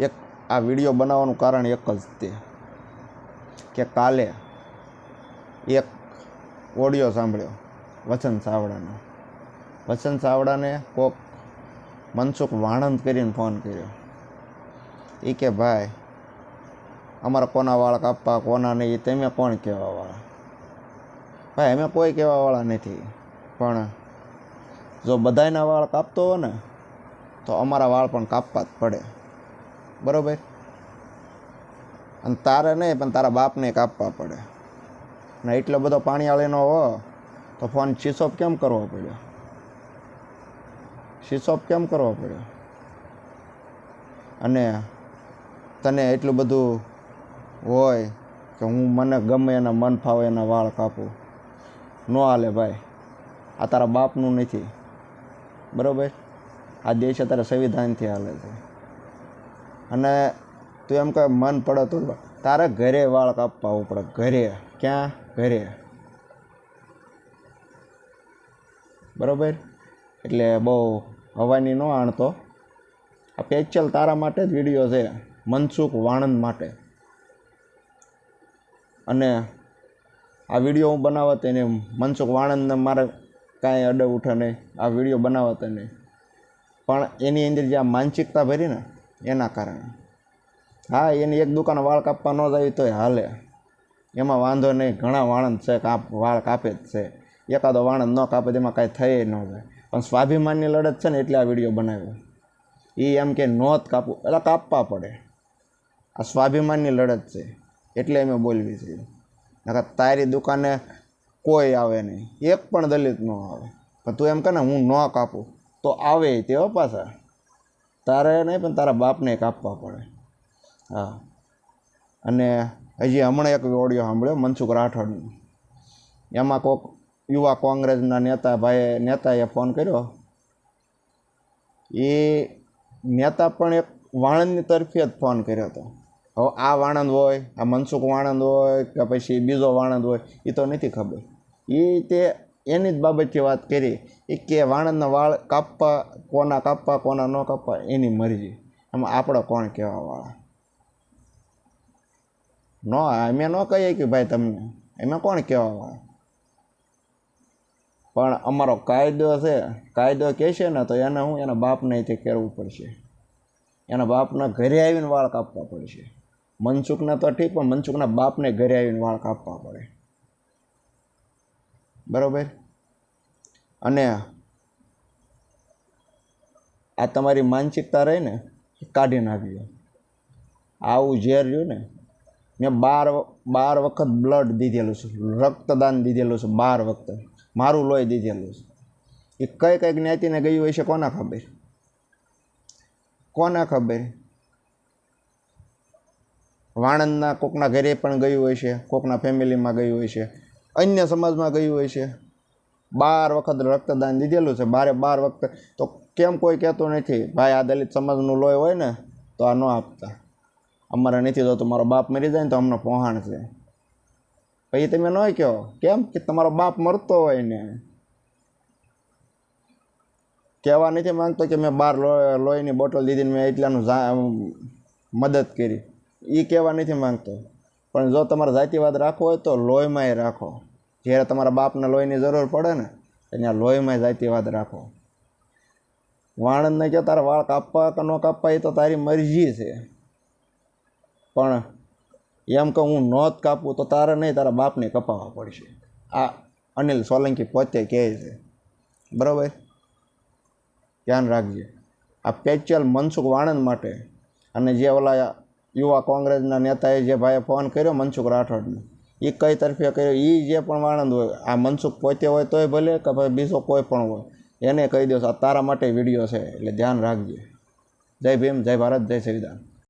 એક આ વીડિયો બનાવવાનું કારણ એક જ તે કે કાલે એક ઓડિયો સાંભળ્યો વસંત ચાવડાનો. વસંત ચાવડાને કોક મનસુખ વાણંદ કરીને ફોન કર્યો. એ કે, ભાઈ, અમારા કોના વાળ કાપવા, કોના નહીં તમે કોણ કહેવાવાળા? ભાઈ, અમે કોઈ કહેવાવાળા નથી, પણ જો બધાયના વાળ કાપતો હોય ને, તો અમારા વાળ પણ કાપવા જ પડે. બરોબર? અને તારે નહીં, પણ તારા બાપને કાપવા પડે. ને એટલો બધો પાણીવાળીનો હો, તો ફોન શીશોપ કેમ કરવો પડ્યો? શીશોપ કેમ કરવો પડ્યો? અને તને એટલું બધું હોય કે હું મને ગમે એના મન ફાવે એના વાળ કાપું. ન હાલે ભાઈ, આ તારા બાપનું નથી. બરાબર? આ દેશ અત્યારે સંવિધાનથી હાલે છે. અને તું એમ કહે, મન પડે તો તારે ઘરે વાળ કાપવા પડે, ઘરે, ક્યાં? ઘરે. બરાબર? એટલે બહુ હવાની ન આણતો. આ પેચલ તારા માટે જ વીડિયો છે, મનસુખ વાણંદ માટે. અને આ વીડિયો હું બનાવત એને મનસુખ વાણંદને મારે કાંઈ અડે ઉઠે નહીં. આ વીડિયો બનાવત નહીં પણ એની અંદર જે આ માનસિકતા ભરી ને એના કારણે. હા, એની એક દુકાન વાળ કાપવા ન જાય તોય હાલે. એમાં વાંધો નહીં, ઘણા વાણંદ છે કાપ વાળ કાપે જ છે. એકાદો વાણંદ ન કાપે તેમાં કાંઈ થઈ ન જાય. પણ સ્વાભિમાનની લડત છે ને એટલે આ વીડિયો બનાવ્યો. એ એમ કે નોત કાપવું, એટલે કાપવા પડે. આ સ્વાભિમાનની લડત છે, એટલે અમે બોલવી છે. નકર તારી દુકાને કોઈ આવે નહીં. એક પણ દલિત ન આવે. પણ તું એમ કહે ને, હું ન કાપું. તો આવે તે પાછા. તારે નહીં, પણ તારા બાપને એક આપવા પડે. હા. અને હજી હમણાં એક ઓડિયો સાંભળ્યો, મનસુખ રાઠોડનો. એમાં કોક યુવા કોંગ્રેસના નેતા ભાઈ નેતાએ ફોન કર્યો. એ નેતા પણ એક વાણંદની તરફે જ ફોન કર્યો હતો. હવે આ વાણંદ હોય, આ મનસુખ વાણંદ હોય, કે પછી બીજો વાણંદ હોય એ તો નથી ખબર. એ તે એની જ બાબતથી વાત કરી, એ કે વાણંદના વાળ કાપવા, કોના કાપવા, કોના ન કાપવા, એની મરજી. એમાં આપણે કોણ કહેવાવાળા ન, અમે ન કહીએ કે ભાઈ તમને એમાં કોણ કહેવાવાળા પણ અમારો કાયદો છે, કાયદો કહેશે ને, તો એને હું એના બાપને તે કરવું પડશે. એના બાપના ઘરે આવીને વાળ કાપવા પડશે. મનસુખના તો ઠીક, પણ મનસુખના બાપને ઘરે આવીને વાળ કાપવા પડે. બરાબર? અને આ તમારી માનસિકતા રહી ને, એ કાઢી નાખજો. આવું ઝેર રહ્યું ને, મેં બાર બાર વખત બ્લડ દીધેલું છે, રક્તદાન દીધેલું છે, બાર વખત. મારું લોહી દીધેલું છે. એ કઈ કઈ જ્ઞાતિને ગયું હોય છે કોના ખબર? કોના ખબર? વાણંદના કોકના ઘરે પણ ગયું હોય છે, કોકના ફેમિલીમાં ગયું હોય છે. અન્ય સમાજમાં ગયું હોય છે. બાર વખત રક્તદાન દીધેલું છે. બારે બાર વખત, તો કેમ કોઈ કહેતો નથી, ભાઈ, આ દલિત સમાજનું લોહી હોય ને, તો આ ન આપતા. અમારે નથી તો તમારો બાપ મરી જાય ને તો અમને પહોંચાણ છે. પછી તમે ન કહો. કેમ? કે તમારો બાપ મરતો હોય ને. કહેવા નથી માંગતો કે મેં બાર લોહીની બોટલ દીધી મેં એટલાનું મદદ કરી. એ કહેવા નથી માંગતો. પણ જો તમારે જાતિવાદ રાખવો હોય તો લોહીમાંય રાખો. જ્યારે તમારા બાપને લોહીની જરૂર પડે ને ત્યાં લોહીમાંય જાતિવાદ રાખો. વાણંદને કહો તારા વાળ કાપવા કે ન કાપવા, એ તો તારી મરજી છે. પણ એમ કે હું નોંધ કાપું તો તારે નહીં, તારા બાપને કપાવવા પડશે. આ અનિલ સોલંકી પોતે કહે છે. બરાબર? ધ્યાન રાખજે. આ પેચલ મનસુખ વાણંદ માટે. અને જે ઓલા યુવા કોંગ્રેસના નેતાએ જે ભાઈએ ફોન કર્યો મનસુખ રાઠોડને એ કઈ તરફે કર્યો? એ જે પણ વાણંદ હોય, આ મનસુખ પોતે હોય તોય ભલે કે ભાઈ બીજો કોઈ પણ હોય, એને કહી દો આ તારા માટે વીડિયો છે, એટલે ધ્યાન રાખજે. જય ભીમ, જય ભારત, જય સંવિધાન.